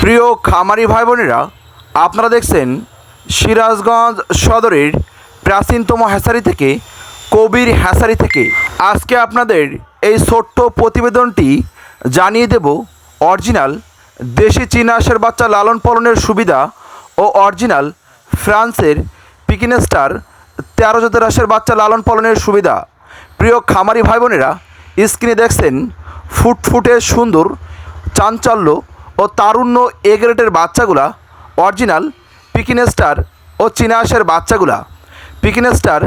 প্রিয় খামারি ভাই বোনেরা আপনারা দেখছেন সিরাজগঞ্জ সদরের প্রাচীনতম হ্যাসারি থেকে, কবির হ্যাসারি থেকে। আজকে আপনাদের এই ছোট্ট প্রতিবেদনটি জানিয়ে দেব অরিজিনাল দেশি চীনাশের বাচ্চা লালন পালনের সুবিধা ও অরিজিনাল ফ্রান্সের পিকিনেস্টার তেরো জাতের হাঁসের বাচ্চা লালন পালনের সুবিধা। প্রিয় খামারি ভাই বোনেরা স্ক্রিনে দেখছেন ফুটফুটে সুন্দর, চাঞ্চল্য তারুণ্য এ গ্রেডের বাচ্চাগুলা, অরিজিনাল পিকিনেস্টার ও চীনা বাচ্চাগুলা। পিকিনেস্টার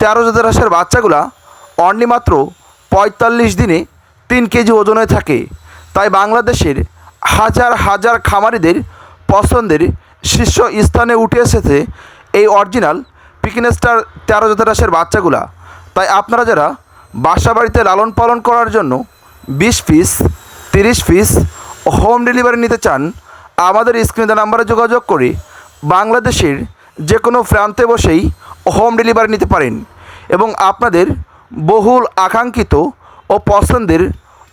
তেরো জাতের বাচ্চাগুলা, অনলি মাত্র পঁয়তাল্লিশ দিনে তিন কেজি ওজনে থাকে। তাই বাংলাদেশের হাজার হাজার খামারিদের পছন্দের শীর্ষ স্থানে উঠে এসেছে এই অরিজিনাল পিকিনেস্টার তেরো জাতের বাচ্চাগুলা। তাই আপনারা যারা বাসা বাড়িতে লালন পালন করার জন্য বিশ পিস তিরিশ পিস হোম ডেলিভারি নিতে চান, আমাদের স্ক্রিনে নাম্বারে যোগাযোগ করে বাংলাদেশের যে কোনো প্রান্তে বসেই হোম ডেলিভারি নিতে পারেন এবং আপনাদের বহুল আকাঙ্ক্ষিত ও পছন্দের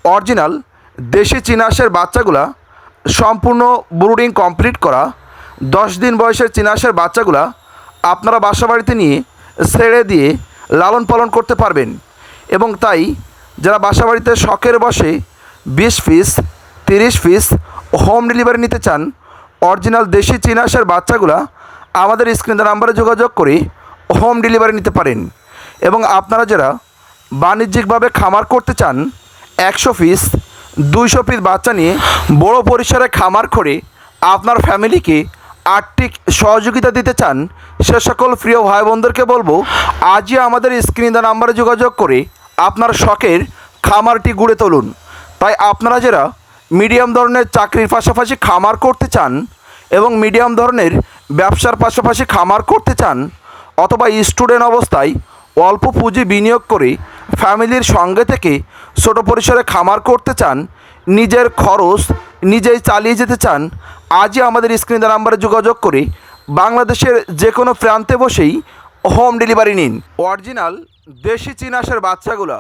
অরিজিনাল দেশি চিনাশের বাচ্চাগুলা, সম্পূর্ণ ব্রুডিং কমপ্লিট করা, দশ দিন বয়সের চিনাশের বাচ্চাগুলা আপনারা বাসা বাড়িতে নিয়ে ছেড়ে দিয়ে লালন পালন করতে পারবেন। এবং তাই, যারা বাসা বাড়িতে শখের বসে বিশ পিস তিরিশ পিস হোম ডেলিভারি নিতে চান, অরিজিনাল দেশি চিনাশের বাচ্চাগুলা, আমাদের স্ক্রিনের নাম্বারে যোগাযোগ করে হোম ডেলিভারি নিতে পারেন। এবং আপনারা যারা বাণিজ্যিকভাবে খামার করতে চান, একশো পিস, দুইশো পিস বাচ্চা নিয়ে বড় পরিসরে খামার করে আপনার ফ্যামিলিকে আর্থিক সহযোগিতা দিতে চান, সে সকল প্রিয় ভাই বোনদেরকে বলব, আজই আমাদের স্ক্রিন নাম্বারে যোগাযোগ করে আপনার শখের খামারটি গড়ে তুলুন। তাই আপনারা যারা মিডিয়াম ধরনের চাকরির পাশাপাশি খামার করতে চান এবং মিডিয়াম ধরনের ব্যবসার পাশাপাশি খামার করতে চান অথবা স্টুডেন্ট অবস্থায় অল্প পুঁজি বিনিয়োগ করে ফ্যামিলির সঙ্গে থেকে ছোট পরিসরে খামার করতে চান, নিজের খরচ নিজেই চালিয়ে যেতে চান, আজই আমাদের স্ক্রিনে নাম্বারে যোগাযোগ করে বাংলাদেশের যে কোনো প্রান্তে বসেই হোম ডেলিভারি নিন। অরিজিনাল দেশি চিনাশের বাচ্চাগুলা।